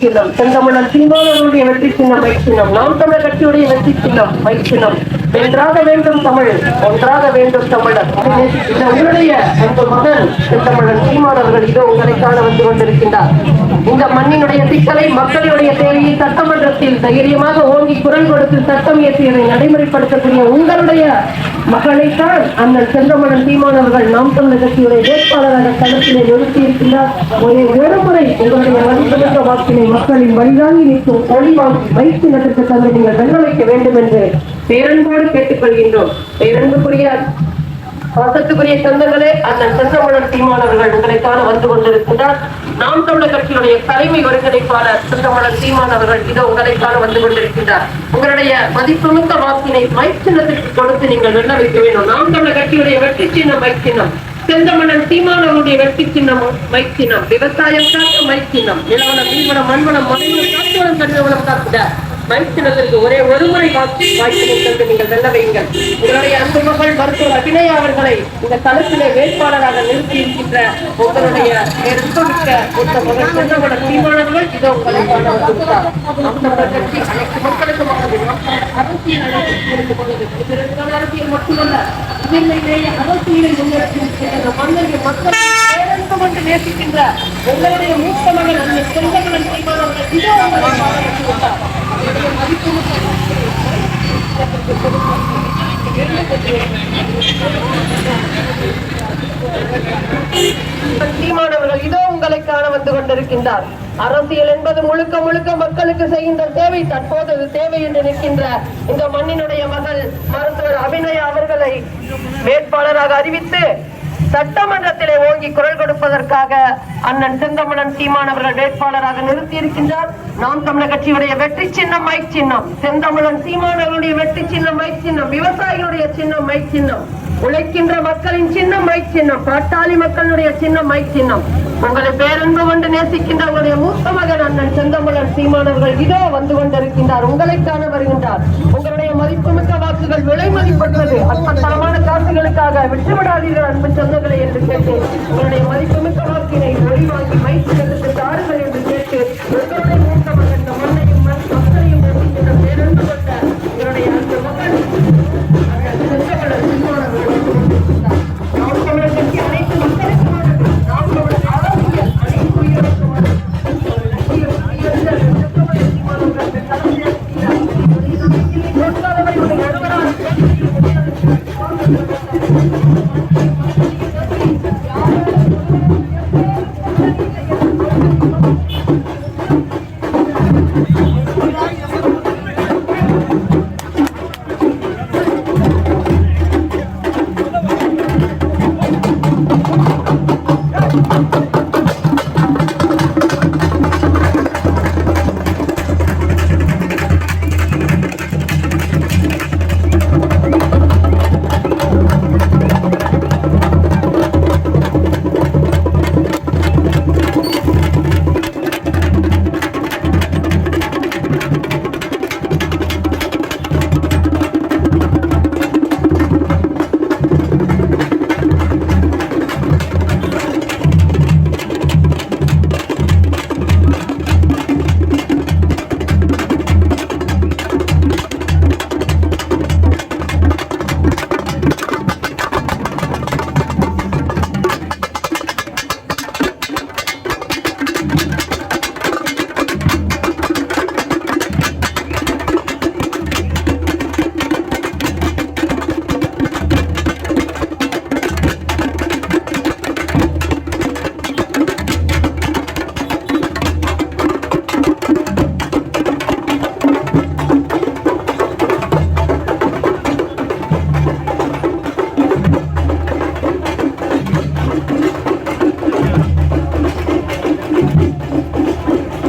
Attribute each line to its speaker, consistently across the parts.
Speaker 1: சின்னம். செந்தமிழன் சீமானவருடைய வெற்றி சின்னம் மை சின்னம் நாம் தமிழர் கட்சியுடைய வெற்றி சின்னம் மை சின்னம் வென்றாக வேண்டும் தமிழ் ஒன்றாக வேண்டும் தமிழர். இந்த உங்களுடைய உங்கள் மகன் தமிழர் சீமானவர்கள் இதோ உங்களை காண வந்து கொண்டிருக்கின்றார். இந்த மண்ணினுடைய சிக்கலை மக்களுடைய தேவையை சட்டமன்றத்தில் தைரியமாக ஓங்கி குரல் கொடுத்து சட்டம் இயற்றியதை நடைமுறைப்படுத்தக்கூடிய உங்களுடைய மகளைத்தான் அந்த செந்தமணன் சீமானவர்கள் நாம் தமிழர் கட்சியுடைய வேட்பாளராக களத்திலே நிறுத்தி இருக்கின்றார் ஒரே ஒரு முறை உங்களுடைய மதிப்பிழந்த வாக்கினை மக்களின் வழிதாங்கி நிற்கும் ஒளி வைத்து நடத்த தந்து நீங்கள் வெல்ல வைக்க வேண்டும் என்று பேரன்போடு கேட்டுக்கொள்கின்றோம். பேரன்புக்குரிய பாசத்துக்குரிய சொந்தங்களே அண்ணன் செந்தமிழர் சீமானவர்கள் உங்களைக்கான வந்து கொண்டிருக்கின்றார். நாம் தமிழர் கட்சியுடைய தலைமை ஒருங்கிணைப்பாளர் செந்தமிழர் சீமான் அவர்கள் இதோ உங்களைக்கான வந்து கொண்டிருக்கின்றார். உங்களுடைய மதிப்புமிக்க வாக்கினை மைக் சின்னத்திற்கு கொடுத்து நீங்கள் வெல்ல வைக்க வேண்டும். நாம் தமிழர் கட்சியுடைய வெற்றி சின்னம் மைக் சின்னம். செந்தமணன் சீமானவருடைய வெற்றி சின்னம் மைக் சின்னம். விவசாயம் காக்க மைக் சின்னம். நிலவனம் மீன்வனம் மண்வனம் மனைவனம் காட்டுவனம் கண்ணுவனம் காக்குத மைக் ஒரே ஒரு முறை வாக்கு வாய்ப்பினை தந்து நீங்கள் வெல்ல வையுங்கள். உங்களுடைய அன்பு மகள் மருத்துவர் அபிநயா அவர்களை இந்த தளத்திலே வேட்பாளராக நிறுத்தி இருக்கின்ற உங்களுடைய நெருக்கமிக்க ஒத்த மகள் இதோ உங்களை கட்சி அனைத்து மக்களுக்கும் அரசியல் அரசியல் மட்டுமல்ல. அரசியலை முன்னெடுத்து மக்கள் நேசிக்கின்ற உங்களுடைய மூத்த மகள் அந்த தீர்மானங்கள் இதோ உங்களை சீமானவர்கள் இதோ உங்களை காண வந்து கொண்டிருக்கின்றார். அரசியல் என்பது முழுக்க முழுக்க மக்களுக்கு செய்கின்ற தேவை தற்போது தேவை என்று நிற்கின்ற இந்த மண்ணினுடைய மகள் மருத்துவர் அபிநயா அவர்களை வேட்பாளராக அறிவித்து சட்டமன்றத்திலே ஓங்கி குரல் கொடுப்பதற்காக அண்ணன் செந்தமணன் சீமான் அவர்கள் வேட்பாளராக நிறுத்தி இருக்கின்றார் நாம் தமிழர் கட்சியுடைய வெற்றி சின்னம் மைக் சின்னம். செந்தமிழன் சீமான் அவர்களுடைய வெற்றி சின்னம் மை சின்னம். விவசாயிகளுடைய சின்னம் மைக் சின்னம். உழைக்கின்ற மக்களின் சின்னம் மை சின்னம். பாட்டாளி மக்களுடைய சின்னம் மைக் சின்னம். உங்களை பேரன்பு கொண்டு நேசிக்கின்ற உங்களுடைய மூத்த மகன் அண்ணன் செந்தமிழன் சீமானவர்கள் இதோ வந்து கொண்டிருக்கின்றார். உங்களை காண வருகின்றார். உங்களுடைய மதிப்புமிக்க வாக்குகள் விலை மதிப்பற்றது. அற்பத்தனமான ஆசைகளுக்காக விட்டுவிடாதீர்கள் அன்பு சொந்தங்களை என்று கேட்டு உங்களுடைய மதிப்புமிக்க வாக்கினை ஒளிவாங்கி மைத்திரத்துக்கு தாருங்கள் என்று கேட்டு உங்களுடைய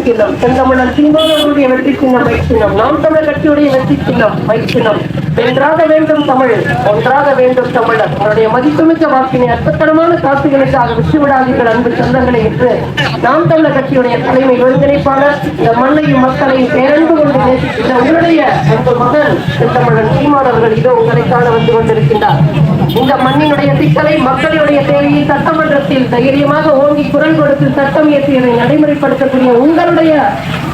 Speaker 1: சின்னம் செந்தமிழன் சீமானவருடைய வெற்றி சின்னம் மை நாம் தமிழர் கட்சியுடைய வெற்றி சின்னம் மை வென்றாக வேண்டும் தமிழ் ஒன்றாக வேண்டும் தமிழர். உங்களுடைய மதிப்புமிக்க வாக்கினை அற்பத்தனமான காசுகளுக்காக விட்டுவிடாதீர்கள் அன்பு சொந்தங்களை என்று நாம் தமிழர் கட்சியுடைய தலைமை ஒருங்கிணைப்பாளர் இந்த மண்ணையும் மக்களையும் பேரன்பு கொண்டு நேசிக்கின்ற உங்களுடைய அன்பு மகன் தமிழன் சீமான் அவர்கள் இதோ உங்களை காண வந்து கொண்டிருக்கின்றார். இந்த மண்ணினுடைய சிக்கலை மக்களுடைய தேவையை சட்டமன்றத்தில் தைரியமாக ஓங்கி குரல் கொடுத்து சட்டம் இயற்றியதை நடைமுறைப்படுத்தக்கூடிய உங்களுடைய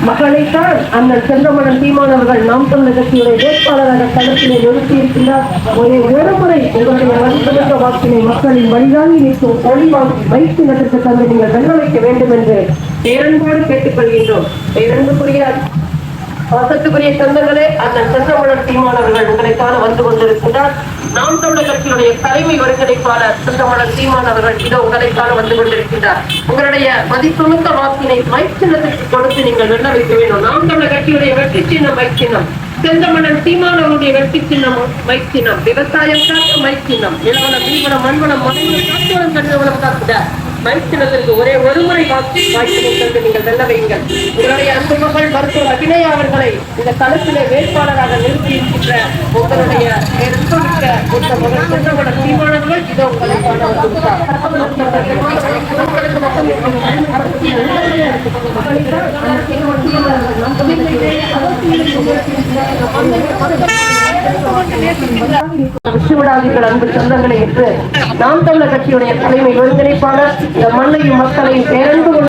Speaker 1: மகளைத்தான் அண்ணன் செந்தமணன் சீமான் அவர்கள் நாம் தமிழர் கட்சியுடைய வேட்பாளராக களத்திலே நிறுத்தி இருக்கின்றார் ஒரே ஒரு முறை உங்களுடைய மதிப்புமிக்க வாக்கினை மக்களின் வழிதாங்கி நிற்கும் ஒளி வைத்து நட்டத்தை தந்து நீங்கள் வெல்ல வைக்க வேண்டும் என்று பேரன்போடு கேட்டுக்கொள்கின்றோம். பேரன்புக்குரிய வசத்துக்குரிய சொந்தங்களே அந்த செந்தமணன் சீமானவர்கள் அவர்கள் வந்து கொண்டிருக்கின்றார். நாம் தமிழர் கட்சியுடைய தலைமை ஒருங்கிணைப்பாளர் செந்தமணன் சீமானவர்கள் இதோ உங்களை வந்து கொண்டிருக்கின்றார். உங்களுடைய மதிப்புமிக்க வாக்கினை மைச்சின்னத்துக்கு கொடுத்து நீங்கள் வெல்ல வைக்க வேண்டும். நாம் தமிழர் கட்சியுடைய வெற்றி சின்னம் மைச்சின்னம் செந்தமணன் சீமான் அவருடைய வெற்றி சின்னம் மைக் சின்னம். விவசாயம் காக்க மைக் சின்னம். நிலவனம் மண்வனம் மனைவனம் கண்டவனம் காட்டுவளம் மைத்தினத்திற்கு ஒரே ஒரு முறை வாக்கு வாய்ப்பு நீங்கள் வெல்ல வையுங்கள். உங்களுடைய அன்பு மகள் மருத்துவர் அபிநயா அவர்களை இந்த களத்திலே வேட்பாளராக நிறுத்தி இருக்கின்ற உங்களுடைய பெருமிக்க இந்த மகள் செந்தமணன் சீமானவர்கள் இதோ உங்களை காண வந்துவிட்டார். விட்டுவிடாதீர்கள் அன்பு சொந்தங்களை என்று நாம் தமிழர் கட்சியுடைய தலைமை ஒருங்கிணைப்பாளர் இந்த மண்ணையும் மக்களையும் பேரன்பு கொண்டு